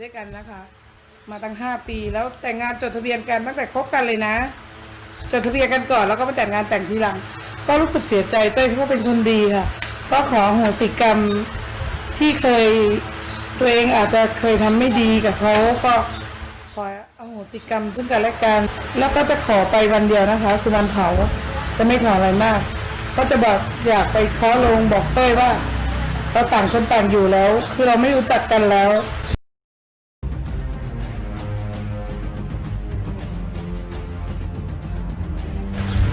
ด้วยกันนะคะ มาตั้งห้าปีแล้วแต่งงานจดทะเบียนกันตั้งแต่คบกันเลยนะ จดทะเบียนกันก่อนแล้วก็มาแต่งงานแต่งทีหลัง ก็รู้สึกเสียใจเต้ยเขาก็เป็นคนดีค่ะ ก็ขอโหสิกรรมที่เคยตัวเองอาจจะเคยทำไม่ดีกับเขาก็ขออโหสิกรรมซึ่งกันและกัน แล้วก็จะขอไปวันเดียวนะคะ คือวันเผาจะไม่ขออะไรมาก ก็จะบอกอยากไปเคาะลงบอกเต้ยว่า เราต่างคนต่างอยู่แล้ว คือเราไม่รู้จักกันแล้ว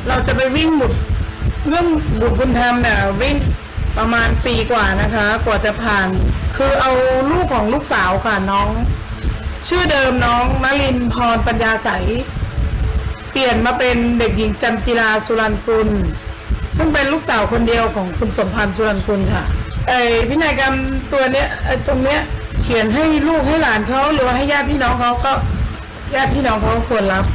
เราจะไปวิ่งหมุดเรื่องบุตรบุญธรรมเนี่ยวิ่งประมาณปีกว่านะคะ กว่าจะผ่าน คือเอาลูกของลูกสาวค่ะน้อง ชื่อเดิมน้องนลินพรปัญญาใส เปลี่ยนมาเป็นเด็กหญิงจันจิราสุรันกุล ซึ่งเป็นลูกสาวคนเดียวของคุณสมพันธ์สุรันกุลค่ะไอพินัยกรรมตัวเนี้ยไอตรงเนี้ยเขียนให้ลูกให้หลานเขาหรือว่าให้ญาติพี่น้องเขาก็ญาติพี่น้องเขาควรรับ